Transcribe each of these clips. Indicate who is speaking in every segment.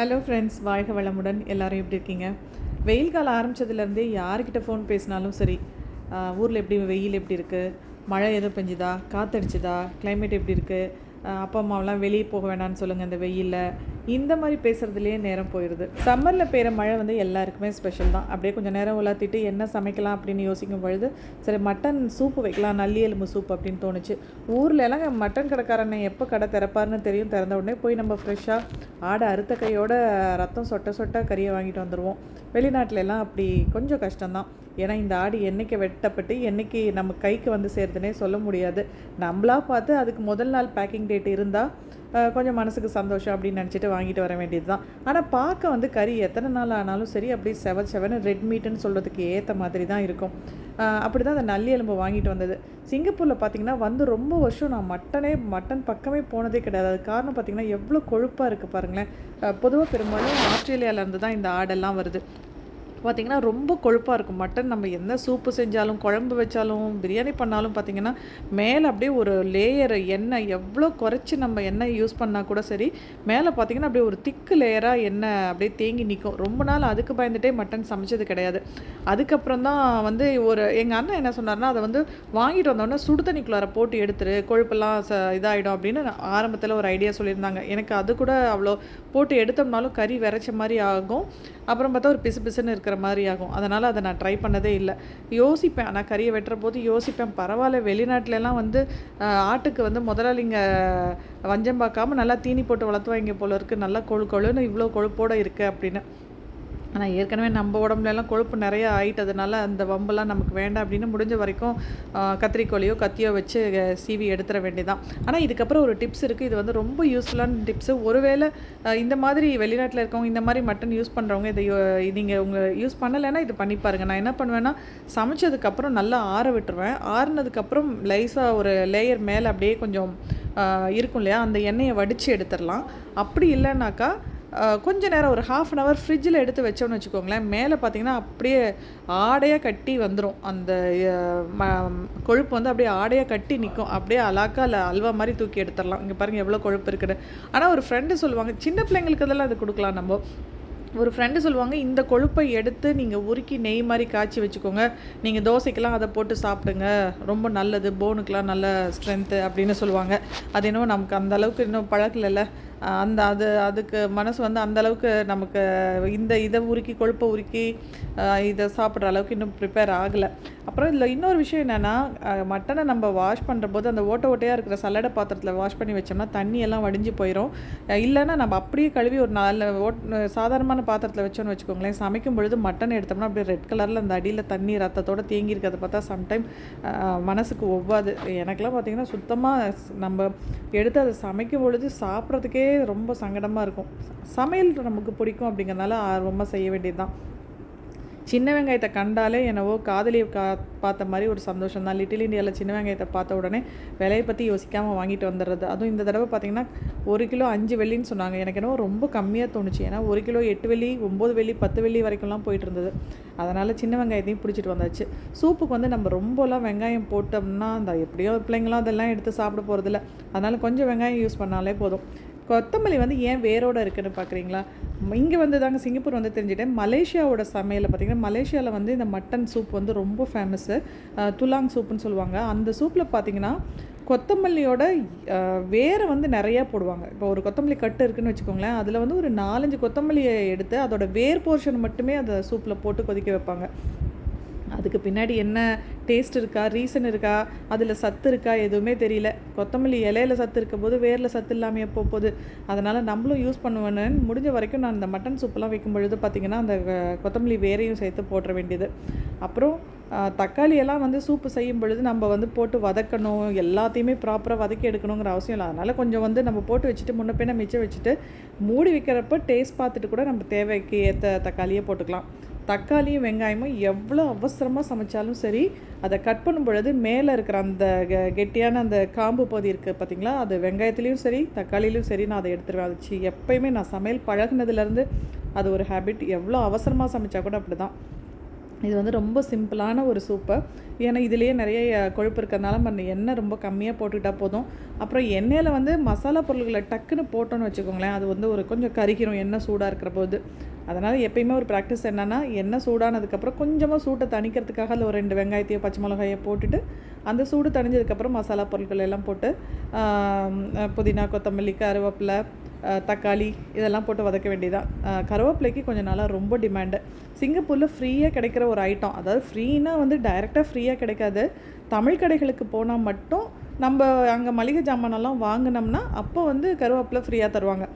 Speaker 1: Hello friends வாழ்க வளமுடன் எல்லோரும் எப்படி இருக்கீங்க? வெயில் காலம் ஆரம்பிச்சதுலேருந்தே யார்கிட்ட ஃபோன் பேசினாலும் சரி ஊரில் எப்படி வெயில் எப்படி இருக்குது மழை எதுவும் பெஞ்சுதா? காற்றடிச்சுதா கிளைமேட் எப்படி இருக்குது அப்பா அம்மாவெலாம் வெளியே போக வேணான்னு சொல்லுங்கள் இந்த வெயிலில். இந்த மாதிரி பேசுகிறதுலேயே நேரம் போயிடுது சம்மரில் பெய்கிற மழை வந்து எல்லாருக்குமே ஸ்பெஷல் தான். அப்படியே கொஞ்சம் நேரம் உலாத்திட்டு என்ன சமைக்கலாம் அப்படின்னு யோசிக்கும் பொழுது சரி மட்டன் சூப்பு வைக்கலாம் நல்லி எலும்பு சூப் அப்படின்னு தோணுச்சு. ஊரில் எல்லாம் மட்டன் கடைக்காரனை எப்போ கடை திறப்பாருன்னு தெரியும் திறந்த உடனே போய் நம்ம ஃப்ரெஷ்ஷாக ஆடை அறுத்த கையோட ரத்தம் சொட்ட சொட்ட கறியை வாங்கிட்டு வந்துடுவோம் வெளிநாட்டிலலாம் எல்லாம் அப்படி கொஞ்சம் கஷ்டம்தான். ஏன்னா இந்த ஆடு என்னைக்கு வெட்டப்பட்டு என்னைக்கு நம்ம கைக்கு வந்து சேருதுன்னே சொல்ல முடியாது. நம்மளா பார்த்து அதுக்கு முதல் நாள் பேக்கிங் டேட் இருந்தால் கொஞ்சம் மனசுக்கு சந்தோஷம் அப்படின்னு நினச்சிட்டு வாங்கிட்டு வர வேண்டியது தான் ஆனால் பார்க்க வந்து கறி எத்தனை நாள் ஆனாலும் சரி அப்படி செவ செவன் ரெட் மீட்டுன்னு சொல்கிறதுக்கு ஏற்ற மாதிரி தான் இருக்கும். அப்படி தான் அந்த நல்லி எலும்பு வாங்கிட்டு வந்தது. சிங்கப்பூரில் பார்த்திங்கன்னா வந்து ரொம்ப வருஷம் நான் மட்டனே மட்டன் பக்கமே போனதே கிடையாது. அது காரணம் பார்த்தீங்கன்னா எவ்வளோ கொழுப்பாக இருக்குது பாருங்களேன். பொதுவாக பெரும்பாலும் ஆஸ்திரேலியாவிலேருந்து தான் இந்த ஆடெல்லாம் வருது. பார்த்திங்கன்னா ரொம்ப கொழுப்பாக இருக்கும். மட்டன் நம்ம எந்த சூப்பு செஞ்சாலும் குழம்பு வச்சாலும் பிரியாணி பண்ணாலும் பார்த்திங்கன்னா மேலே அப்படியே ஒரு லேயர் எண்ணெய் எவ்வளோ குறைச்சி நம்ம எண்ணெய் யூஸ் பண்ணால் கூட சரி மேலே பார்த்திங்கன்னா அப்படியே ஒரு திக்கு லேயராக எண்ணெய் அப்படியே தேங்கி நிற்கும் ரொம்ப நாள் அதுக்கு பயந்துட்டே மட்டன் சமைச்சது கிடையாது. அதுக்கப்புறம் தான் வந்து ஒரு எங்கள் அண்ணன் என்ன சொன்னார்னா அதை வந்து வாங்கிட்டு வந்தோடனே சுடு தண்ணிக்குள்ளார போட்டு எடுத்துரு கொழுப்பெல்லாம் ச இதாகிடும் அப்படின்னு ஆரம்பத்தில் ஒரு ஐடியா சொல்லியிருந்தாங்க. எனக்கு அது கூட அவ்வளோ போட்டு எடுத்தோம்னாலும் கறி விரைச்ச மாதிரி ஆகும். அப்புறம் பார்த்தா ஒரு பிசு பிசுன்னு இருக்கிற மாதிரி ஆகும். அதனால் அதை நான் ட்ரை பண்ணதே இல்லை. யோசிப்பேன். ஆனால் கறியை வெட்டுற போது யோசிப்பேன். பரவாயில்ல வெளிநாட்டிலலாம் வந்து ஆட்டுக்கு வந்து முதலாளிங்க வஞ்சம் பார்க்காம நல்லா தீனி போட்டு வளர்த்துவாங்க போல இருக்குது நல்லா கொழு கொழுன்னு இவ்வளோ கொழுப்போடு இருக்குது அப்படின்னு. ஆனால் ஏற்கனவே நம்ம உடம்புலலாம் கொழுப்பு நிறைய ஆயிட்டதுனால அந்த வம்பெல்லாம் நமக்கு வேண்டாம் அப்படின்னு முடிஞ்ச வரைக்கும் கத்திரிக்கோழியோ கத்திரிக்கோலையோ கத்தியோ வச்சு சீவி எடுத்துட வேண்டியதான் ஆனால் இதுக்கப்புறம் ஒரு டிப்ஸ் இருக்குது இது வந்து ரொம்ப யூஸ்ஃபுல்லான டிப்ஸு. ஒருவேளை இந்த மாதிரி வெளிநாட்டில் இருக்கவங்க இந்த மாதிரி மட்டன் யூஸ் பண்ணுறவங்க இதை நீங்கள் உங்கள் யூஸ் பண்ணலைன்னா இது பண்ணி பாருங்கள் நான் என்ன பண்ணுவேன்னா சமைச்சதுக்கப்புறம் நல்லா ஆற விட்டுருவேன். ஆறுனதுக்கப்புறம் லைஸாக ஒரு லேயர் மேலே அப்படியே கொஞ்சம் இருக்கும் இல்லையா? அந்த எண்ணெயை வடித்து எடுத்துடலாம். அப்படி இல்லைனாக்கா கொஞ்ச நேரம் ஒரு ஹாஃப் அன் ஹவர் ஃப்ரிட்ஜில் எடுத்து வச்சோம்னு வச்சுக்கோங்களேன். மேலே பார்த்தீங்கன்னா அப்படியே ஆடையாக கட்டி வந்துடும் அந்த ம- கொழுப்பு வந்து அப்படியே ஆடையாக கட்டி நிற்கும் அப்படியே அலாக்கா இல்லை அல்வா மாதிரி தூக்கி எடுத்துடலாம் இங்கே பாருங்கள் எவ்வளோ கொழுப்பு இருக்குன்னு. ஆனால் ஒரு ஃப்ரெண்டு சொல்லுவாங்க சின்ன பிள்ளைங்களுக்கு இதெல்லாம் அது கொடுக்கலாம் நம்ம. ஒரு ஃப்ரெண்டு சொல்லுவாங்க இந்த கொழுப்பை எடுத்து நீங்கள் உருக்கி நெய் மாதிரி காய்ச்சி வச்சுக்கோங்க. நீங்கள் தோசைக்கெல்லாம் அதை போட்டு சாப்பிடுங்க. ரொம்ப நல்லது. போனுக்கெலாம் நல்ல ஸ்ட்ரென்த்து அப்படின்னு சொல்லுவாங்க. அது என்னவோ நமக்கு அந்த அளவுக்கு இன்னும் பழக்கலைல்ல. அந்த அது அதுக்கு மனசு வந்து அந்த அளவுக்கு நமக்கு இந்த இதை உருக்கி கொழுப்பை உருக்கி இதை சாப்பிட்ற அளவுக்கு இன்னும் ப்ரிப்பேர் ஆகலை. அப்புறம் இதில் இன்னொரு விஷயம் என்னென்னா மட்டனை நம்ம வாஷ் பண்ணுற போது அந்த ஓட்டை ஓட்டையாக இருக்கிற சல்லடை பாத்திரத்தில் வாஷ் பண்ணி வச்சோம்னா தண்ணி எல்லாம் வடிஞ்சு போயிடும் இல்லைன்னா நம்ம அப்படியே கழுவி ஒரு நாலு ஓட் சாதாரணமான பாத்திரத்தில் வச்சோன்னு வச்சுக்கோங்களேன் சமைக்கும் பொழுது மட்டன் எடுத்தோம்னா அப்படியே ரெட் கலரில் அந்த அடியில் தண்ணி ரத்தத்தோடு தேங்கி இருக்கிறத பார்த்தா சம்டைம் மனசுக்கு ஒவ்வாது. எனக்கெல்லாம் பார்த்திங்கன்னா சுத்தமாக நம்ம எடுத்து அதை சமைக்கும் பொழுது சாப்பிட்றதுக்கே ரொம்ப சங்கடமாக இருக்கும். சமையல் நமக்கு பிடிக்கும் அப்படிங்கிறனால ஆர்வமாக செய்ய வேண்டியதுதான். சின்ன வெங்காயத்தை கண்டாலே என்னவோ காதலியை கா பார்த்த மாதிரி ஒரு சந்தோஷம் தான். லிட்டில் இந்தியாவில் சின்ன வெங்காயத்தை பார்த்த உடனே விலையை பற்றி யோசிக்காமல் வாங்கிட்டு வந்துடுறது. அதுவும் இந்த தடவை பார்த்திங்கன்னா ஒரு கிலோ அஞ்சு வெள்ளின்னு சொன்னாங்க. எனக்கு என்னவோ ரொம்ப கம்மியாக தோணுச்சு. ஏன்னா ஒரு கிலோ எட்டு வெள்ளி ஒம்பது வெள்ளி பத்து வெள்ளி வரைக்கும்லாம் போயிட்டு இருந்தது. அதனால் சின்ன வெங்காயத்தையும் பிடிச்சிட்டு வந்தாச்சு. சூப்புக்கு வந்து நம்ம ரொம்பலாம் வெங்காயம் போட்டோம்னா அந்த எப்படியோ பிள்ளைங்களாம் அதெல்லாம் எடுத்து சாப்பிட போகிறதில்ல அதனால் கொஞ்சம் வெங்காயம் யூஸ் பண்ணாலே போதும். கொத்தமல்லி வந்து ஏன் வேரோடு இருக்குன்னு பார்க்குறீங்களா இங்கே வந்து தாங்க சிங்கப்பூர் வந்து தெரிஞ்சுட்டேன். மலேசியாவோட சமையலில் பார்த்தீங்கன்னா மலேசியாவில் வந்து இந்த மட்டன் சூப் வந்து ரொம்ப ஃபேமஸ்ஸு துலாங் சூப்புன்னு சொல்லுவாங்க. அந்த சூப்பில் பார்த்தீங்கன்னா கொத்தமல்லியோட வேரை வந்து நிறையா போடுவாங்க. இப்போ ஒரு கொத்தமல்லி கட்டு இருக்குன்னு வச்சுக்கோங்களேன். அதில் வந்து ஒரு நாலஞ்சு கொத்தமல்லியை எடுத்து அதோட வேர் போர்ஷன் மட்டுமே அதை சூப்பில் போட்டு கொதிக்க வைப்பாங்க. அதுக்கு பின்னாடி என்ன டேஸ்ட் இருக்கா ரீசன் இருக்கா அதில் சத்து இருக்கா எதுவுமே தெரியல. கொத்தமல்லி இலையில சத்து இருக்கும் போது வேரில் சத்து இல்லாமல் எப்போ போகுது. அதனால் நம்மளும் யூஸ் பண்ணுவேன்னு முடிஞ்ச வரைக்கும் நான் இந்த மட்டன் சூப்பெல்லாம் வைக்கும் பொழுது பார்த்திங்கன்னா அந்த கொத்தமல்லி வேரையும் சேர்த்து போட்டுற வேண்டியது. அப்புறம் தக்காளியெல்லாம் வந்து சூப்பு செய்யும் பொழுது நம்ம வந்து போட்டு வதக்கணும் எல்லாத்தையுமே ப்ராப்பராக வதக்கி எடுக்கணுங்கிற அவசியம் இல்லை. அதனால் கொஞ்சம் வந்து நம்ம போட்டு வச்சுட்டு முன்ன பின்ன மிச்சம் வச்சுட்டு மூடி வைக்கிறப்ப டேஸ்ட் பார்த்துட்டு கூட நம்ம தேவைக்கு ஏற்ற தக்காளியே போட்டுக்கலாம். தக்காளியும் வெங்காயமும் எவ்வளோ அவசரமாக சமைச்சாலும் சரி அதை கட் பண்ணும் பொழுது மேலே இருக்கிற அந்த கெ- கெட்டியான அந்த காம்பு பகுதி இருக்குது பார்த்தீங்களா அது வெங்காயத்துலேயும் சரி தக்காளிலையும் சரி நான் அதை எடுத்துருவேன். அது எப்போயுமே எப்பயுமே நான் சமையல் பழகுனதுலேருந்து அது ஒரு ஹேபிட் எவ்வளோ அவசரமாக சமைச்சா கூட அப்படி தான் இது வந்து ரொம்ப சிம்பிளான ஒரு சூப்பு ஏன்னா இதுலேயே நிறைய கொழுப்பு இருக்கிறதுனால நம்ம எண்ணெய் ரொம்ப கம்மியாக போட்டுக்கிட்டால் போதும். அப்புறம் எண்ணெயில் வந்து மசாலா பொருள்களை டக்குன்னு போட்டோன்னு வச்சுக்கோங்களேன் அது வந்து ஒரு கொஞ்சம் கருகிரும் எண்ணெய் சூடாக இருக்கிற போது. அதனால் எப்பயுமே ஒரு ப்ராக்டிஸ் என்னென்னா எண்ணெய் சூடானதுக்கப்புறம் கொஞ்சமாக சூட்டை தணிக்கிறதுக்காக அதில் ஒரு ரெண்டு வெங்காயத்தையோ பச்சை மிளகாயோ போட்டுட்டு அந்த சூடு தணிஞ்சதுக்கப்புறம் மசாலா பொருட்கள் எல்லாம் போட்டு புதினா கொத்தமல்லி கருவேப்பிலை தக்காளி இதெல்லாம் போட்டு வதக்க வேண்டியதான் கருவேப்பிலைக்கு கொஞ்சம் நாளாக ரொம்ப டிமாண்டு சிங்கப்பூரில் ஃப்ரீயாக கிடைக்கிற ஒரு ஐட்டம் அதாவது ஃப்ரீனா வந்து டைரெக்டாக ஃப்ரீயாக கிடைக்காது. தமிழ் கடைகளுக்கு போனால் மட்டும் நம்ம அங்கே மளிகை ஜாமானெல்லாம் வாங்கினோம்னா அப்போ வந்து கருவேப்பிலை ஃப்ரீயாக தருவாங்க.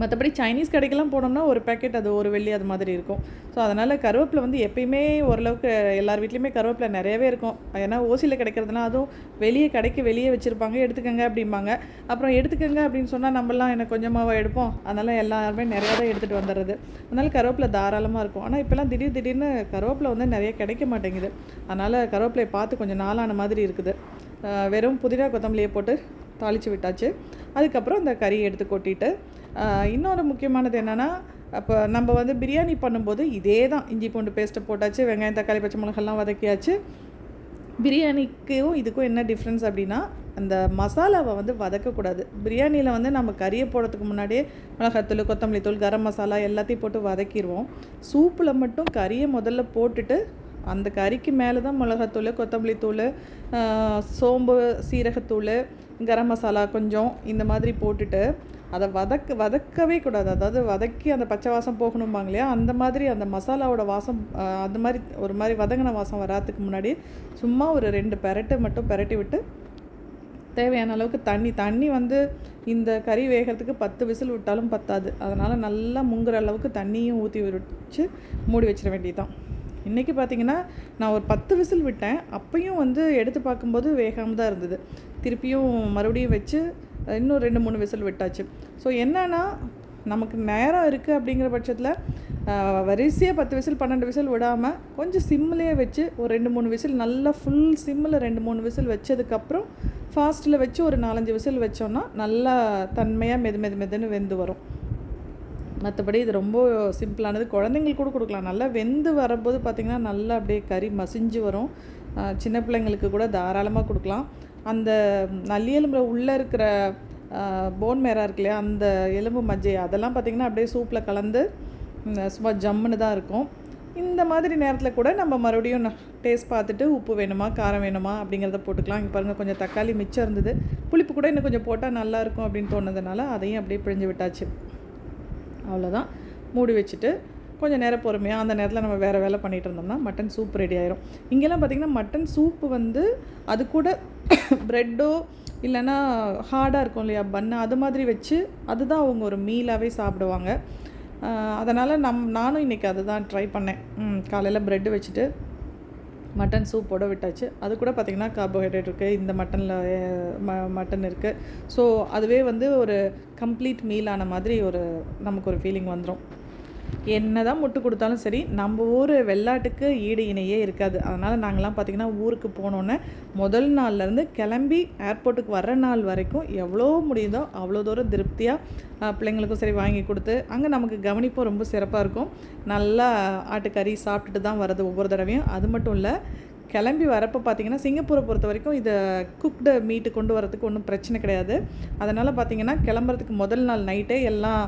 Speaker 1: மற்றபடி சைனீஸ் கடைக்கெல்லாம் போனோம்னா ஒரு பேக்கெட் அது ஒரு வெள்ளி அது மாதிரி இருக்கும். ஸோ அதனால் கருவேப்பிலை வந்து எப்பயுமே ஓரளவுக்கு எல்லார் வீட்லேயுமே கருவேப்பிலை நிறையவே இருக்கும். ஏன்னா ஓசியில் கிடைக்கிறதுனா அதுவும் வெளியே கடைக்கு வெளியே வச்சுருப்பாங்க எடுத்துக்கோங்க அப்படிம்பாங்க. அப்புறம் எடுத்துக்கோங்க அப்படின்னு சொன்னால் நம்மளாம் எனக்கு கொஞ்சமாக எடுப்போம். அதனால் எல்லாருமே நிறையா தான் எடுத்துகிட்டு வந்துடுறது அதனால் கருவேப்பிலை தாராளமாக இருக்கும். ஆனால் இப்போல்லாம் திடீர் திடீர்னு கருவேப்பிலை வந்து நிறைய கிடைக்க மாட்டேங்குது. அதனால் கருவேப்பிலையை பார்த்து கொஞ்சம் நாளான மாதிரி இருக்குது. வெறும் புதினா கொத்தமல்லியை போட்டு தாளித்து விட்டாச்சு. அதுக்கப்புறம் இந்த கறியை எடுத்து கொட்டிட்டு இன்னொரு முக்கியமானது என்னென்னா அப்போ நம்ம வந்து பிரியாணி பண்ணும்போது இதே தான் இஞ்சி பூண்டு பேஸ்ட்டை போட்டாச்சு வெங்காயம் தக்காளி பச்சை மிளகாலாம் வதக்கியாச்சு. பிரியாணிக்கும் இதுக்கும் என்ன டிஃப்ரென்ஸ் அப்படின்னா அந்த மசாலாவை வந்து வதக்கக்கூடாது. பிரியாணியில் வந்து நம்ம கறியை போடுறதுக்கு முன்னாடியே மிளகாத்தூள் கொத்தமல்லி தூள் கரம் மசாலா எல்லாத்தையும் போட்டு வதக்கிடுவோம் சூப்பில் மட்டும் கறியை முதல்ல போட்டுட்டு அந்த கறிக்கு மேலே தான் மிளகாத்தூள் கொத்தமல்லி தூள் சோம்பு சீரகத்தூள் கரம் மசாலா கொஞ்சம் இந்த மாதிரி போட்டுட்டு அதை வதக்க வதக்கவே கூடாது. அதாவது வதக்கி அந்த பச்சை வாசம் போகணும்பாங்க இல்லையா? அந்த மாதிரி அந்த மசாலாவோட வாசம் அந்த மாதிரி ஒரு மாதிரி வதங்கின வாசம் வராதுக்கு முன்னாடி சும்மா ஒரு ரெண்டு பெரட்டு மட்டும் பெரட்டி விட்டு தேவையான அளவுக்கு தண்ணி தண்ணி வந்து இந்த கறி வேகிறதுக்கு பத்து விசில் விட்டாலும் பத்தாது. அதனால் நல்லா முங்குற அளவுக்கு தண்ணியும் ஊற்றி வச்சு மூடி வச்சிட வேண்டியதுதான். இன்றைக்கி பார்த்தீங்கன்னா நான் ஒரு பத்து விசில் விட்டேன். அப்பையும் வந்து எடுத்து பார்க்கும்போது வேகாமல் தான் இருந்தது. திருப்பியும் மறுபடியும் வச்சு இன்னும் ரெண்டு மூணு விசில் விட்டாச்சு. ஸோ என்னென்னா நமக்கு நேரம் இருக்குது அப்படிங்கிற பட்சத்தில் வரிசையாக பத்து விசில் பன்னெண்டு விசில் விடாமல் கொஞ்சம் சிம்மிலே வச்சு ஒரு ரெண்டு மூணு விசில் நல்லா ஃபுல் சிம்மில் ரெண்டு மூணு விசில் வச்சதுக்கப்புறம் ஃபாஸ்ட்டில் வச்சு ஒரு நாலஞ்சு விசில் வச்சோன்னா நல்லா தன்மையாக மெது மெது மெதுன்னு வெந்து வரும். மற்றபடி இது ரொம்ப சிம்பிளானது. குழந்தைங்களுக்கு கூட கொடுக்கலாம். நல்லா வெந்து வரும்போது பார்த்திங்கன்னா நல்லா அப்படியே கறி மசிஞ்சு வரும். சின்ன பிள்ளைங்களுக்கு கூட தாராளமாக கொடுக்கலாம். அந்த நல்லியெலும்பில் உள்ளே இருக்கிற போன் மேரா இருக்கு இல்லையா அந்த எலும்பு மஜ்ஜை அதெல்லாம் பார்த்திங்கன்னா அப்படியே சூப்பில் கலந்து சும்மா ஜம்முன்னு தான் இருக்கும். இந்த மாதிரி நேரத்தில் கூட நம்ம மறுபடியும் டேஸ்ட் பார்த்துட்டு உப்பு வேணுமா காரம் வேணுமா அப்படிங்கிறத போட்டுக்கலாம். இங்கே பாருங்கள் கொஞ்சம் தக்காளி மிச்சம் இருந்தது. புளிப்பு கூட இன்னும் கொஞ்சம் போட்டால் நல்லாயிருக்கும் அப்படின்னு தோணுதுனால அதையும் அப்படியே பிழிஞ்சு விட்டாச்சு. அவ்வளோதான். மூடி வச்சுட்டு கொஞ்சம் நேரம் பொறுமையாக அந்த நேரத்தில் நம்ம வேறு வேலை பண்ணிகிட்டு இருந்தோம்னா மட்டன் சூப் ரெடி ஆயிரும். இங்கெல்லாம் பார்த்திங்கன்னா மட்டன் சூப்பு வந்து அது கூட ப்ரெட்டோ இல்லைன்னா ஹார்டாக இருக்கும் இல்லையா பன்னு அது மாதிரி வச்சு அதுதான் அவங்க ஒரு மீலாகவே சாப்பிடுவாங்க. அதனால் நம் நானும் இன்றைக்கி அதை தான் ட்ரை பண்ணேன் காலையில் ப்ரெட்டு வச்சுட்டு மட்டன் சூப் போட விட்டாச்சு. அது கூட பார்த்திங்கன்னா கார்போஹைட்ரேட் இருக்குது இந்த மட்டனில் ம மட்டன் இருக்குது ஸோ அதுவே வந்து ஒரு கம்ப்ளீட் மீலான மாதிரி ஒரு நமக்கு ஒரு ஃபீலிங் வந்துடும் என்ன தான் முட்டு கொடுத்தாலும் சரி நம்ம ஊர் வெள்ளாட்டுக்கு ஈடு இணையே இருக்காது. அதனால் நாங்கள்லாம் பார்த்திங்கன்னா ஊருக்கு போனோன்னே முதல் நாள்லேருந்து கிளம்பி ஏர்போர்ட்டுக்கு வர்ற நாள் வரைக்கும் எவ்வளோ முடியுதோ அவ்வளோ தூரம் திருப்தியாக பிள்ளைங்களுக்கும் சரி வாங்கி கொடுத்து அங்கே நமக்கு கவனிப்பும் ரொம்ப சிறப்பாக இருக்கும். நல்லா ஆட்டுக்கறி சாப்பிட்டுட்டு தான் வர்றது ஒவ்வொரு தடவையும். அது மட்டும் இல்லை கிளம்பி வரப்போ பார்த்தீங்கன்னா சிங்கப்பூரை பொறுத்த வரைக்கும் இதை குக்டு மீட்டு கொண்டு வரதுக்கு ஒன்றும் பிரச்சனை கிடையாது. அதனால் பார்த்தீங்கன்னா கிளம்புறதுக்கு முதல் நாள் நைட்டே எல்லாம்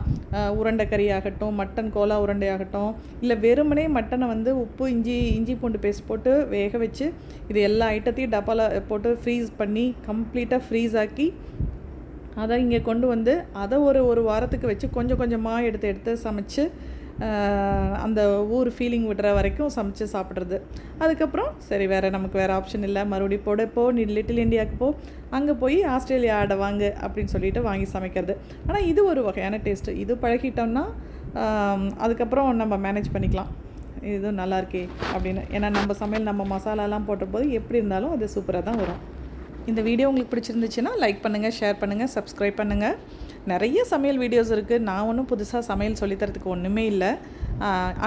Speaker 1: உருண்டை கறி ஆகட்டும் மட்டன் கோலா உருண்டை ஆகட்டும் இல்லை வெறுமனே மட்டனை வந்து உப்பு இஞ்சி இஞ்சி பூண்டு பேஸ்ட் போட்டு வேக வச்சு இது எல்லா ஐட்டத்தையும் டப்பாவில் போட்டு ஃப்ரீஸ் பண்ணி கம்ப்ளீட்டாக ஃப்ரீஸ் ஆக்கி அதை இங்கே கொண்டு வந்து அதை ஒரு ஒரு வாரத்துக்கு வச்சு கொஞ்சம் கொஞ்சமாக எடுத்து எடுத்து சமைச்சு அந்த ஊர் ஃபீலிங் விடுற வரைக்கும் சமைச்சு சாப்பிட்றது. அதுக்கப்புறம் சரி வேறு நமக்கு வேறு ஆப்ஷன் இல்லை. மறுபடியும் போட போ நீ லிட்டில் இண்டியாவுக்கு போ. அங்கே போய் ஆஸ்திரேலியா ஆடை வாங்க அப்படின்னு சொல்லிட்டு வாங்கி சமைக்கிறது. ஆனால் இது ஒரு வகையான டேஸ்ட்டு இது பழகிட்டோம்னா அதுக்கப்புறம் நம்ம மேனேஜ் பண்ணிக்கலாம். இதுவும் நல்லா இருக்கே அப்படின்னு. ஏன்னா நம்ம சமையல் நம்ம மசாலாலாம் போட்டபோது எப்படி இருந்தாலும் அது சூப்பராக தான் வரும். இந்த வீடியோ உங்களுக்கு பிடிச்சிருந்துச்சுன்னா லைக் பண்ணுங்கள் ஷேர் பண்ணுங்கள் சப்ஸ்கிரைப் பண்ணுங்கள் நிறைய சமையல் வீடியோஸ் இருக்குது நான் ஒன்றும் புதுசாக சமையல் சொல்லித்தரத்துக்கு ஒன்றுமே இல்லை.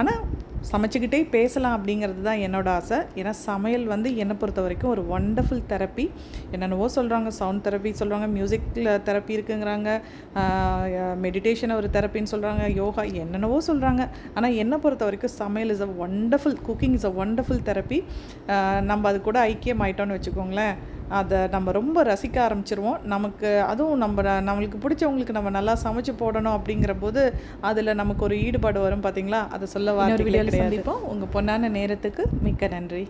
Speaker 1: ஆனால் சமைச்சிக்கிட்டே பேசலாம் அப்படிங்கிறது தான் என்னோடய ஆசை. ஏன்னா சமையல் வந்து என்னை பொறுத்த வரைக்கும் ஒரு ஒண்டர்ஃபுல் தெரப்பி என்னென்னவோ சொல்கிறாங்க சவுண்ட் தெரப்பி சொல்கிறாங்க மியூசிக்கில் தெரப்பி இருக்குங்கிறாங்க. மெடிடேஷனை ஒரு தெரப்பின்னு சொல்கிறாங்க யோகா என்னென்னவோ சொல்கிறாங்க ஆனால் என்னை பொறுத்த வரைக்கும் சமையல் is a wonderful cooking is a wonderful therapy நம்ம அது கூட ஐக்கியம் ஆயிட்டோன்னு வச்சுக்கோங்களேன். அதை நம்ம ரொம்ப ரசிக்க ஆரம்பிச்சிருவோம். நமக்கு அதுவும் நம்ம நம்மளுக்கு பிடிச்சவங்களுக்கு நம்ம நல்லா சமைச்சு போடணும் அப்படிங்கிற போது அதில் நமக்கு ஒரு ஈடுபாடு வரும் பார்த்தீங்களா அதை சொல்ல வார்த்தைகளே கிடையாது. உங்கள் பொன்னான நேரத்துக்கு மிக்க நன்றி.